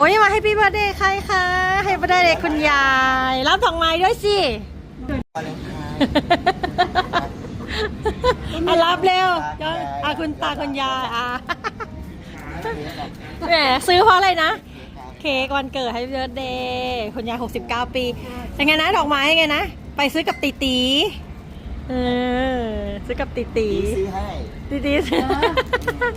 โอ้ยมาให้พี่เบอร์เดย์ใครคะให้เบอร์เดย์คุณยายรับดอกไม้ด้วยสิอะรับเร็วเดี๋ยวอะคุณตาคุณยายอะแหมซื้อเพราะอะไรนะ เค้กวันเกิดให้เบิร์ดเดย์คุณยาย 69 ปียังไงนะดอกไม้ยังไงนะ ไปซื้อกับตีตี เออซื้อกับตีตีตีซื้อให้ตีตี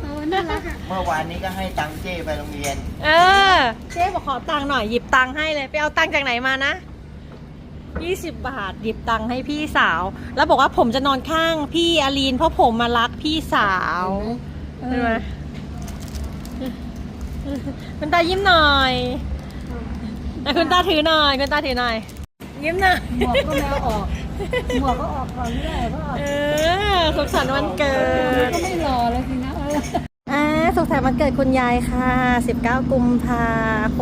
เออน่ารักอะเมื่อวานนี้ก็ให้ตังค์เจ้ไปโรงเรียน เออเจ๊บอกขอตังค์หน่อยหยิบตังค์ให้เลย ไปเอาตังค์จากไหนมานะ20 บาทหยิบตังค์ให้พี่สาว แล้วบอกว่าผมจะนอนข้างพี่อารีนเพราะผมมารักพี่สาวเห็นไหมคุณตายิ้มหน่อยนะคุณตาถือหน่อยคุณตาถือหน่อย ยิ้มหน่อยหมวกก็ไม่เอาออก หมวกก็ออกก่อนไม่ได้เพราะเออสุขสันต์วันเกิก็ดไม่รอแล้วสินะเอออ่าสุขสันต์วันเกิดคุณยายค่ะ 19 กุมภา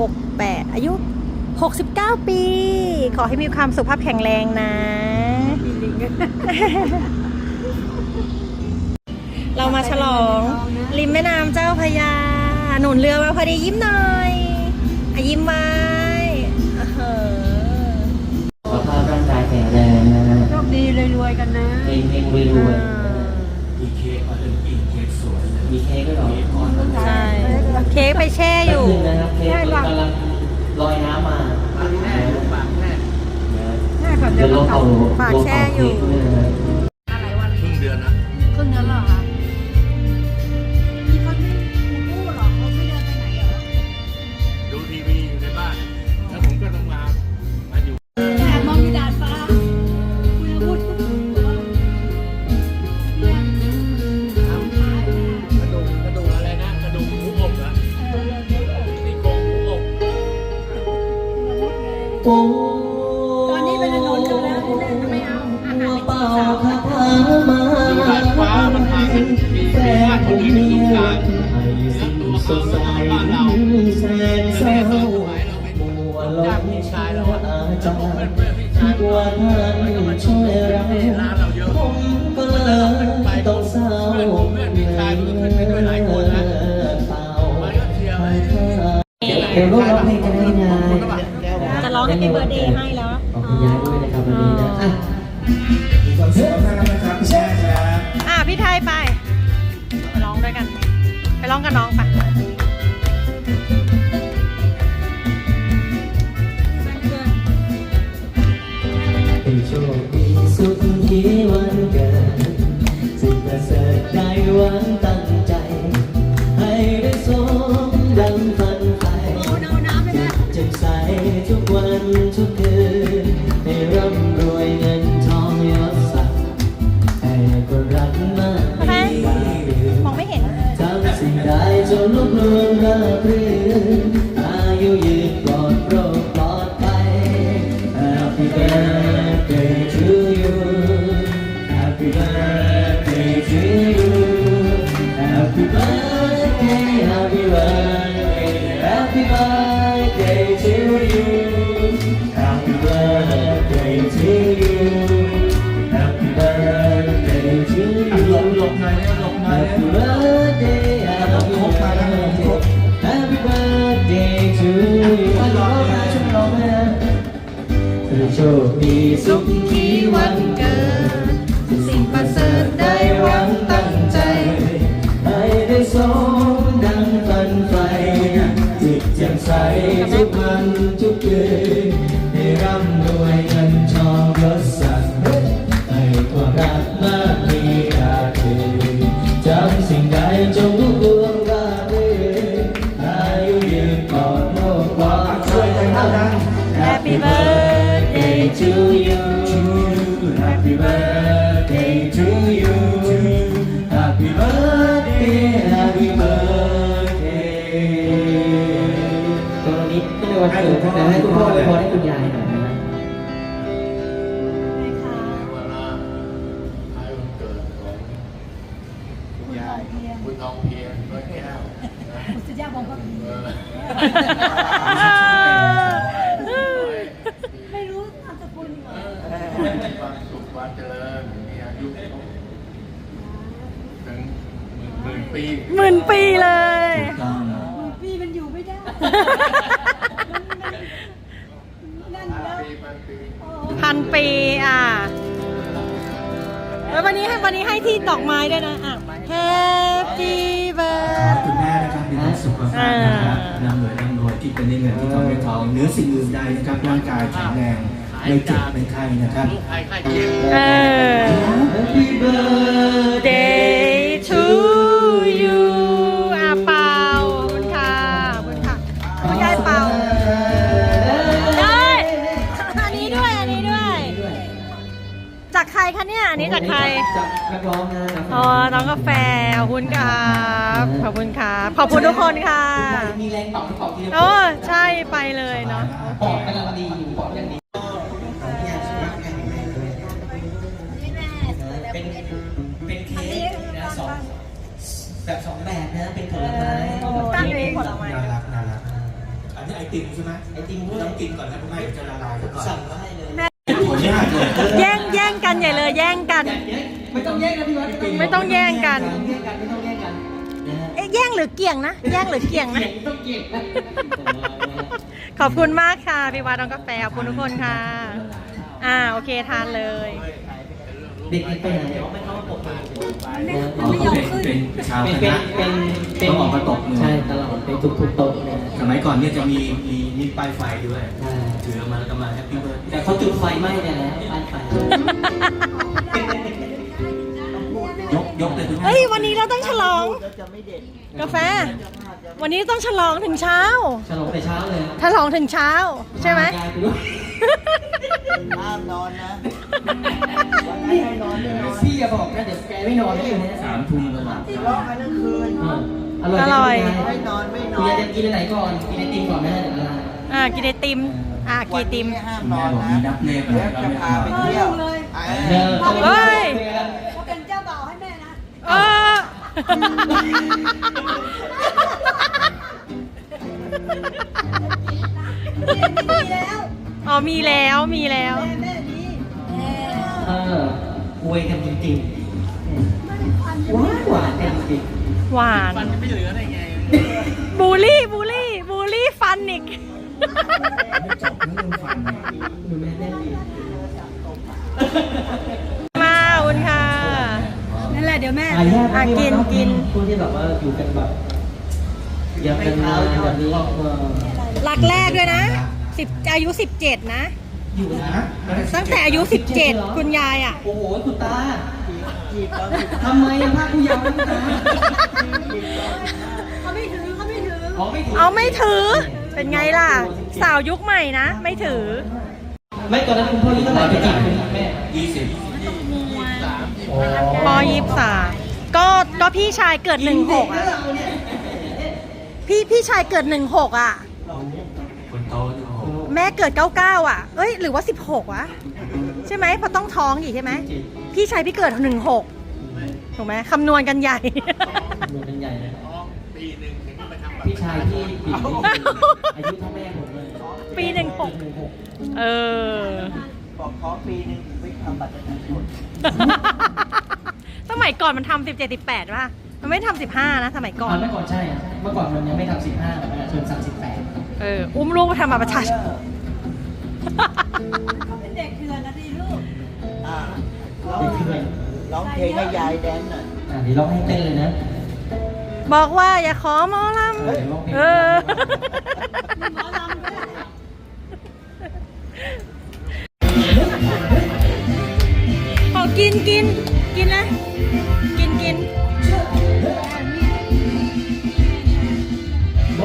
68อายุ 69 ปี ขอให้มีความสุขภาพแข็งแรงนะเรามาฉลองริมแม่น้ำเจ้าพระยา หนุนเรือมาพอดียิ้มหน่อยอะยิ้มไว้อ่า รวยๆกันนะเฮงเฮงรวยรวยมีเค้กมาถึงกินเค้กสวยเลยมีเค้กก็หรอใช่เค้กไปแช่อยู่แป๊บนึงนะครับเค้กกำลังลอยน้ำมาปากแม่ปากแม่แม่ก่อนเดี๋เดี๋ยยววลเราองกลัเอาบฝากแช่อยู่ ป่ามันก็เชียร์ไว้เดี๋ยวร้องเพลงกันให้นายจะร้องให้พี่เบอร์เดย์ให้แล้วขอบคุณยายด้วยนะครับวันนี้นะอะมีความสุขมากนะครับแช่ครับอะพี่ไทยไปไปร้องด้วยกัน ไปร้องกับน้องไปให้โชคดีสุขที่วันเกิดสิ่งประ เสริฐได้หวังตั้งใจ ให้ได้สมดังฝันใฝ่เอาน้ำไปนะแจ่มใสทุกวันทุกคืน ความสุขความเจริญมีอายุถึงหมื่นปีหมื่นปีเลยต้องพี่มันอยู่ไม่ได้ นั่นเด้อปีพันปีพันปีอะ แล้ววันนี้ให้วันนี้ให้ที่ดอกไม้ด้วยนะอะ Happy ขอให้คุณ birthday แม่นะครับมีความสุขมากๆนะครับร่ำรวยร่ำรวยที่เป็นได้เงินที่ทองได้ทองเหนือสิ่งอื่นใดนะครับร่างกายแข็งแรง ไม่เจ็บไม่ไข้นะครับลูกใครใครเจ็บเออ Happy birthday to you อะเป่าขอบคุณค่ะขอบคุณค่ะคุณยายเป่าได้อันนี้ด้วยอันนี้ด้วย จากใครคะเนี่ย อันนี้จากใคร จากนักร้องนะอ๋อ น้องกาแฟ ขอบคุณครับ ขอบคุณครับ ขอบคุณทุกคนค่ะ มีแรงเป่าที่เป่าทีละโอ้ ใช่ไปเลยเนาะปอดกำลังดีอยู่ปอดยังดี แบบสองแบบนะเป็นผลไม้ตั้งเองผลไม้ น่ารักน่ารักอันนี้ไอติมใช่ไหมไอติมต้องกินก่อนนะคุณแม่เดี๋ยวจะละลายซะก่อนสั่งมาให้เลยผลยากเลยแย่งแย่งกันใหญ่เลยแย่งกัน ไม่ต้องแย่งกันพี่วัดไม่ต้องแย่งกันแย่งกันไม่ต้องแย่งกันนะฮะเอ๊ะแย่งหรือเกี่ยงนะ แย่งหรือเกี่ยงนะ ต้องเก่งนะขอบคุณมากค่ะพี่วาน้องกาแฟขอบคุณทุกคนค่ะ อ่าโอเคทานเลย เด็กๆไปไหนไม่ต้องปกมือมันไม่ยอมขึ้น เป็นชาวคณะต้องออกมาตบมือใช่ตลอดเป็นทุกๆโต๊ะเลยสมัยก่อนเนี่ยจะมีมีมีป้ายไฟด้วย ใช่ถือออกมาแล้วก็มาแฮปปี้เบิร์ดแต่เขาจุดไฟไหม้ไปแล้วบ้านไฟยกยกเลยคุณแม่เฮ้ย วันนี้เราต้องฉลองก็จะไม่เด็ดกาแฟ วันนี้ต้องฉลองถึงเช้า ฉลองแต่เช้าเลยฉลองถึงเช้า ใช่ไหมยายไปด้วยห้ามนอนนะวั นไหนให้นอนไม่นอนพี่อย่าบอกนะเดี๋ยวแกไม่นอนเลยนะสามทุ่มแล้วมาทะเลาะกันทั้งคืนอร่อยอร่อยไม่นอนไม่นคุณอนยายจะกินอะไรก่อนกินไอติมก่อนแม่เดี๋ยวละลายอ่ากินไอติมอ่ากินวันไอติมนี้ห้ามคุณนแม่อนบอกนะมีนับเลขเดี๋ยวจะพาไปเที่ยวเลยเออเฮ้ยเขาเป็นเจ้าบ่าวให้แม่นะเออมีแล้วอ๋อมีแล้วมีแล้วแม่แม่ดีแม่เอออวยกันจริงๆหวานหวานกันจริงหวานบูลลี่บูลลี่บูลลี่ฟันอีกจบเรื่องฟันเนี่ยๆดูแม่แน่นดีมาขอบคุณค่ะนั่นแหละเดี๋ยวแม่อะญาติอะกินกินพวกที่แบบว่าอยู่กันแบบเยอะกันมาแบบนี้เออหลักแรกด้วยนะสิบอายุ17นะ อยู่นะตั้งแต่อายุ 17 คุณยายอะ โอ้โหคุณตาจีบตอนสิบทำไมอะภาคผู้เยาว์นะคุณตาเขาไม่ถือเขาไม่ถืออ๋อไม่ถือเอาไม่ถือ เป็นไงล่ะ สาวยุคใหม่นะ ไม่ถือ ไม่ตอนนั้นคุณพ่ออายุเท่าไหร่ไปจีบคุณแม่ยี่สิบปอยิบสามก็ก็พี่ชายเกิดหนึ่งหกอะ พี่พี่ชายเกิดหนึ่งหกอะ แม่เกิดเก้าเก้าอะ เอ้ย หรือว่าสิบหกวะใช่ไหมเพราะต้องท้องอีกใช่ไหม พี่ชายพี่เกิดหนึ่งหกถูกไหมคำนวณกันใหญ่ รวมเป็นใหญ่เลยท้องปีหนึ่งถึงไปทำบัตรพี่ชายที่ปิดอายุเท่าแม่ผมเลยปีหนึ่งหกหนึ่งหกเออ บอกท้องปีหนึงถึงไปทำบัตรประชาชนสมัยก่อนมันทำสิบเจ็ดสิบแปดป่ะ มันไม่ทำสิบห้านะ สมัยก่อนเมื่อก่อนใช่อะเมื่อก่อนมันยังไม่ทำสิบห้าประชาชนสั่งสิบแปด เออ อุ้มลูกไปทำบัตรประชาชนเขาเป็นเด็กเถื่อนนะดีลูกอ่าร้องร้องเพลงให้ยายแดนหน่อยอะเดี๋ยวร้องให้เต้นเลยนะ บอกว่าอย่าขอหมอลเออเดี๋ยวร้องเพลงำเออหมอลำด้วยขอกินกินกินนะ กินกิน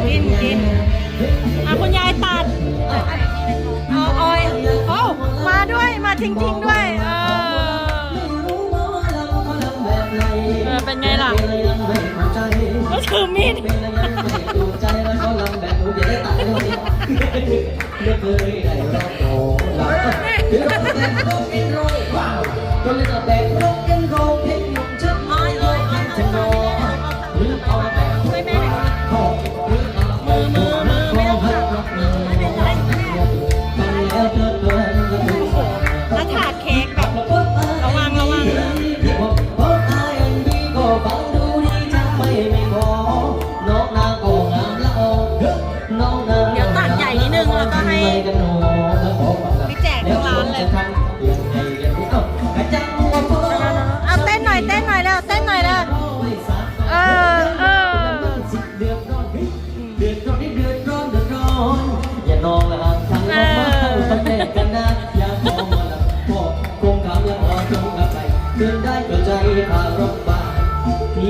กินกินอะ คุณยายตัดเอาออยโอ้มาด้วยมาทิ้งทิ้งด้วย เออ เออ เป็นไงล่ะก็ถือมีดก็เ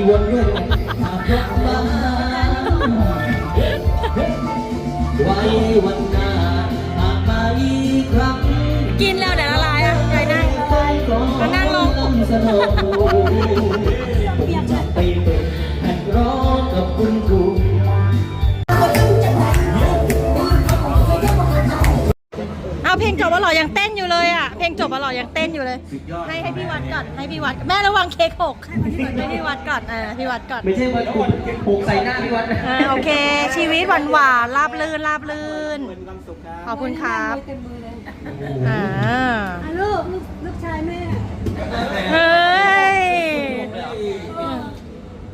วนด้วยพารถบ้านไว้วันหน้าหากมาอีกครั้งกินแล้วเดี๋ยวละลายอะไปนั่งก็นั่งลงสนองไปเป็นแผ่นร้องกับคุณครูเอาเพลงจบแล้วเหรอยังเต้นอยู่ ลยอะเพลงจบแล้วเหรอยังเต้นอยู่เลยให้ให้พี่วัดก่อนให้พี่วัดแม่ระวังเค้กหกให้พี่วัดก่อนเออพี่วัดก่อนไม่ใช่ว่าปลูกปลูกใส่หน้าพี่วัดนะอ่าโอเค ชีวิตหวานหวานๆราบลื่นราบลื่นขอบคุณครับเต็มมือเลยอ่าอะลูกลูกลูกชายแม่เฮ้ย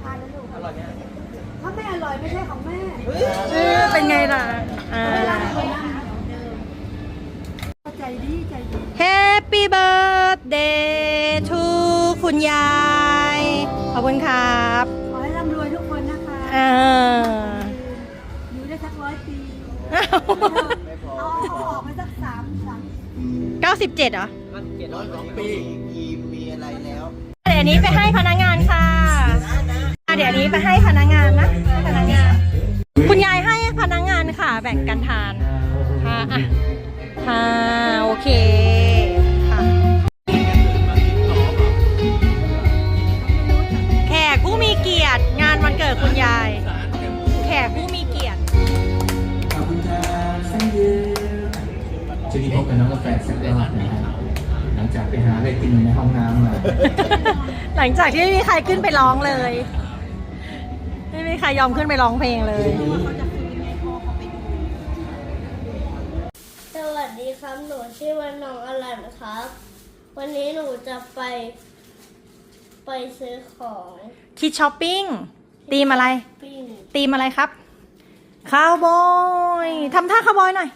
ทานแล้วลูกถ้าไม่อร่อยไม่ใช่ของแม่เออเป็นไงล่ะอ่าใจดีใจดี Happy birthday to คุณยาย ขอบคุณครับ ขอให้ร่ำรวยทุกคนนะคะเอออยู่ได้สักร้อยปีอ้าวเอาเอาออกไปสักสามสาม97เหรอร้อยสองปีมีมีอะไรแล้ว เดี๋ยวนี้ไปให้พนักงานค่ะอะเดี๋ยวนี้ไปให้พนักงาน หลังจากที่ไม่มีใครขึ้นไปร้องเลย ไม่มีใครยอมขึ้นไปร้องเพลงเลย สวัสดีครับ หนูชื่อว่าน้องอลันครับ วันนี้หนูจะไป ไปซื้อของคิดช้อปปิ้งตีมอะไร ปิ้งตีมอะไรครับคาวบอยทำท่าคาวบอยหน่อย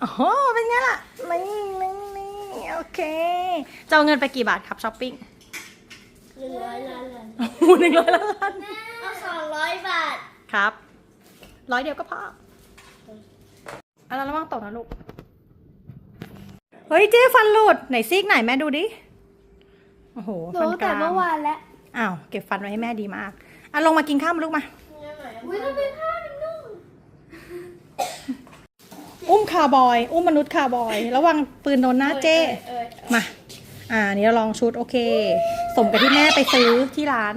โอ้โหเป็นไงล่ะนี่นี่นี่โอเคจะเอาเงินไปกี่บาทครับช้อปปิ้ง หนึ่งร้อยล้านล้านโอ้โหหนึ่งร้อยล้านเอาสองร้อยบาท ครับร้อยเดียวก็พอเอาแล้วระวังตกนะลูก เฮ้ยเจ๊ฟันหลุด ไหนซีกไหนแม่ดูดิ โอ้โหหนูฟันกแต่ลางเมื่อวานแล้วอ้าวเก็บฟันไว้ให้แม่ดีมากอะลงมากินข้าวมาลูกมา อุ้ยมันเป็นผ้าเป็นนุ่มอุ้มคาร์บอย อุ้มมนุษย์คาร์บอย ระวังปืนโดนหน้าเจ้เออมา อ่านี่เราลองชุดโอเค สมกับที่แม่ไปซื้อที่ร้าน